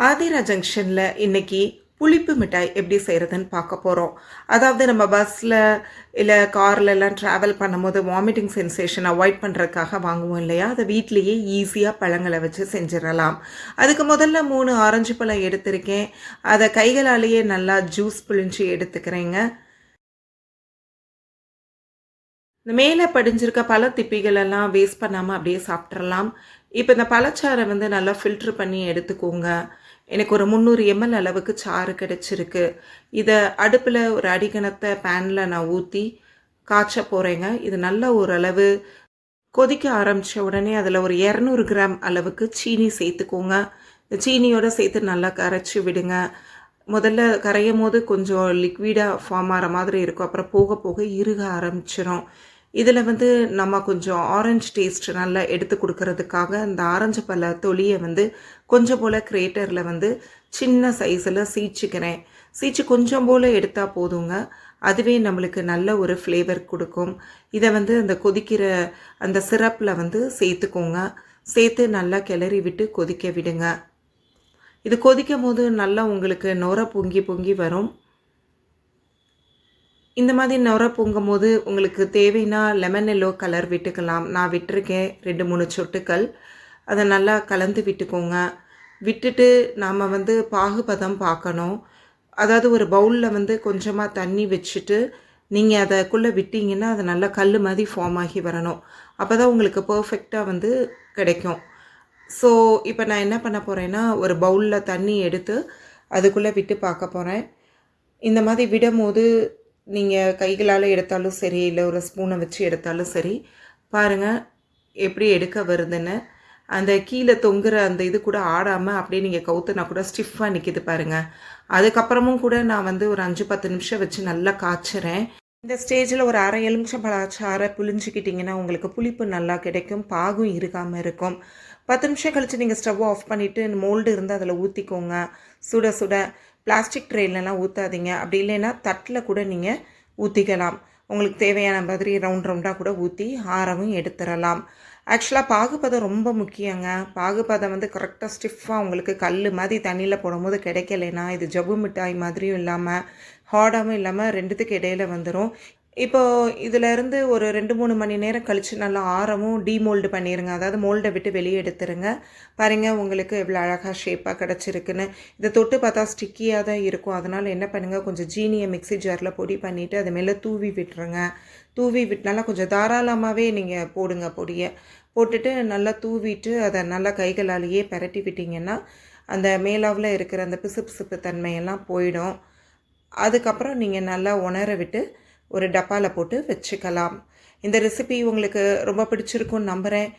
ஆதிரா ஜங்ஷனில் இன்னைக்கு புளிப்பு மிட்டாய் எப்படி செய்கிறதுன்னு பார்க்க போகிறோம் அதாவது நம்ம பஸ்ஸில் இல்லை கார்லலாம் ட்ராவல் பண்ணும்போது வாமிட்டிங் சென்சேஷன் அவாய்ட் பண்ணுறதுக்காக வாங்குவோம் இல்லையா? அதை வீட்லேயே ஈஸியாக பழங்களை வச்சு செஞ்சிடலாம். அதுக்கு முதல்ல மூணு ஆரஞ்சு பழம் எடுத்திருக்கேன். அதை கைகளாலேயே நல்லா ஜூஸ் பிழிஞ்சு எடுத்துக்கிறேங்க. இந்த மேலே படிஞ்சிருக்க பல திப்பிகளெல்லாம் வேஸ்ட் பண்ணாமல் அப்படியே சாப்பிட்றலாம் இப்போ இந்த பழச்சாறை வந்து நல்லா ஃபில்ட்ரு பண்ணி எடுத்துக்கோங்க. எனக்கு ஒரு முந்நூறு எம்எல் அளவுக்கு சாறு கிடச்சிருக்கு. இதை அடுப்பில் ஒரு அடிக்கணத்தை பேனில் நான் ஊற்றி காய்ச்ச போகிறேங்க இது நல்ல ஓரளவு கொதிக்க ஆரம்பித்த உடனே அதில் ஒரு இரநூறு கிராம் அளவுக்கு சீனி சேர்த்துக்கோங்க. இந்த சீனியோடு சேர்த்து நல்லா கரைச்சி விடுங்க. முதல்ல கரையும் போது கொஞ்சம் லிக்விடாக ஃபார்ம் ஆகிற மாதிரி இருக்கும். அப்புறம் போக போக இறுக ஆரம்பிச்சிடும் இதில் வந்து நம்ம கொஞ்சம் ஆரஞ்சு டேஸ்ட் நல்லா எடுத்து கொடுக்கறதுக்காக அந்த ஆரஞ்சு பழ தொலியை வந்து கொஞ்சம் போல் கிரேட்டரில் வந்து சின்ன சைஸில் சீச்சிக்கிறேன். சீச்சு கொஞ்சம் போல் எடுத்தால் போதுங்க. அதுவே நம்மளுக்கு நல்ல ஒரு ஃப்ளேவர் கொடுக்கும். இதை வந்து அந்த கொதிக்கிற அந்த சிரப்பில் வந்து சேர்த்துக்கோங்க. சேர்த்து நல்லா கிளறி விட்டு கொதிக்க விடுங்க. இது கொதிக்கும் போது நல்லா உங்களுக்கு நுர பொங்கி பொங்கி வரும். இந்த மாதிரி நுர பொங்கும் போது உங்களுக்கு தேவைன்னா லெமன் எல்லோ கலர் விட்டுக்கலாம். நான் விட்டுருக்கேன். ரெண்டு மூணு சொட்டுக்கள். அதை நல்லா கலந்து விட்டுக்கோங்க. விட்டுட்டு நாம் வந்து பாகுபதம் பார்க்கணும். அதாவது ஒரு பவுலில் வந்து கொஞ்சமாக தண்ணி வச்சுட்டு நீங்கள் அதைக்குள்ளே விட்டிங்கன்னா அது நல்லா கல் மாதிரி ஃபார்ம் ஆகி வரணும். அப்போ தான் உங்களுக்கு பர்ஃபெக்டாக வந்து கிடைக்கும். ஸோ இப்போ நான் என்ன பண்ண போகிறேன்னா ஒரு பவுலில் தண்ணி எடுத்து அதுக்குள்ளே விட்டு பார்க்க போகிறேன் இந்த மாதிரி விடும்போது நீங்கள் கைகளால் எடுத்தாலும் சரி இல்லை ஒரு ஸ்பூனை வச்சு எடுத்தாலும் சரி பாருங்கள் எப்படி எடுக்க வருதுன்னு. அந்த கீழே தொங்குற அந்த இது கூட ஆடாமல் அப்படியே நீங்கள் கவுத்துனா கூட ஸ்டிஃபாக நிற்கிது பாருங்கள் அதுக்கப்புறமும் கூட நான் வந்து ஒரு அஞ்சு பத்து நிமிஷம் வச்சு நல்லா காய்ச்சுறேன். இந்த ஸ்டேஜில் ஒரு அரை எலுமிச்சம் பழச்சாரை புளிஞ்சிக்கிட்டிங்கன்னா உங்களுக்கு புளிப்பு நல்லா கிடைக்கும் பாகும் இருக்காமல் இருக்கும். பத்து நிமிஷம் கழித்து நீங்கள் ஸ்டவ் ஆஃப் பண்ணிவிட்டு மோல்டு இருந்தால் அதில் ஊற்றிக்கோங்க சுட சுட பிளாஸ்டிக் ட்ரெயிலெலாம் ஊற்றாதீங்க அப்படி இல்லைன்னா தட்டில் கூட நீங்கள் ஊற்றிக்கலாம் உங்களுக்கு தேவையான மாதிரி ரவுண்ட் ரவுண்டாக கூட ஊற்றி ஆரவும் எடுத்துடலாம் ஆக்சுவலாக பாகுபதம் ரொம்ப முக்கியங்க. பாகுபதம் வந்து கரெக்டாக ஸ்டிஃபாக உங்களுக்கு கல் மாதிரி தண்ணியில் போடும்போது கிடைக்கலைன்னா இது ஜவ்வு மிட்டாய் மாதிரியும் இல்லாமல் ஹார்டாகவும் இல்லாமல் ரெண்டுத்துக்கு இடையில வந்துடும் இப்போது இதிலேருந்து ஒரு ரெண்டு மூணு மணி நேரம் கழித்து நல்லா ஆரமும் டீமோல்டு பண்ணிடுங்க அதாவது மோல்டை விட்டு வெளியே எடுத்துருங்க. பாருங்கள் உங்களுக்கு எவ்வளோ அழகாக ஷேப்பாக கிடச்சிருக்குன்னு. இதை தொட்டு பார்த்தா ஸ்டிக்கியாக தான் இருக்கும். அதனால் என்ன பண்ணுங்கள் கொஞ்சம் ஜீனியை மிக்ஸி ஜாரில் பொடி பண்ணிவிட்டு அது மேலே தூவி விட்டுருங்க. தூவி விட்டுனால கொஞ்சம் தாராளமாகவே நீங்கள் போடுங்க பொடியை. போட்டுட்டு நல்லா தூவிட்டு அதை நல்லா கைகளாலேயே பரட்டி விட்டிங்கன்னா அந்த மேலாவில் இருக்கிற அந்த பிசுபிசுப்பு தன்மையெல்லாம் போயிடும். அதுக்கப்புறம் நீங்கள் நல்லா உணர விட்டு ஒரு டப்பாவில் போட்டு வச்சுக்கலாம். இந்த ரெசிபி உங்களுக்கு ரொம்ப பிடிச்சிருக்கும்னு நம்புகிறேன்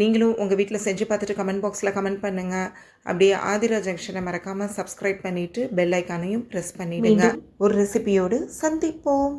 நீங்களும் உங்கள் வீட்டில் செஞ்சு பார்த்துட்டு கமெண்ட் பாக்ஸில் கமெண்ட் பண்ணுங்கள் அப்படியே ஆதிரா ஜங்ஷனை மறக்காமல் சப்ஸ்கிரைப் பண்ணிவிட்டு பெல் ஐக்கானையும் ப்ரெஸ் பண்ணிவிடுங்க ஒரு ரெசிபியோடு சந்திப்போம்.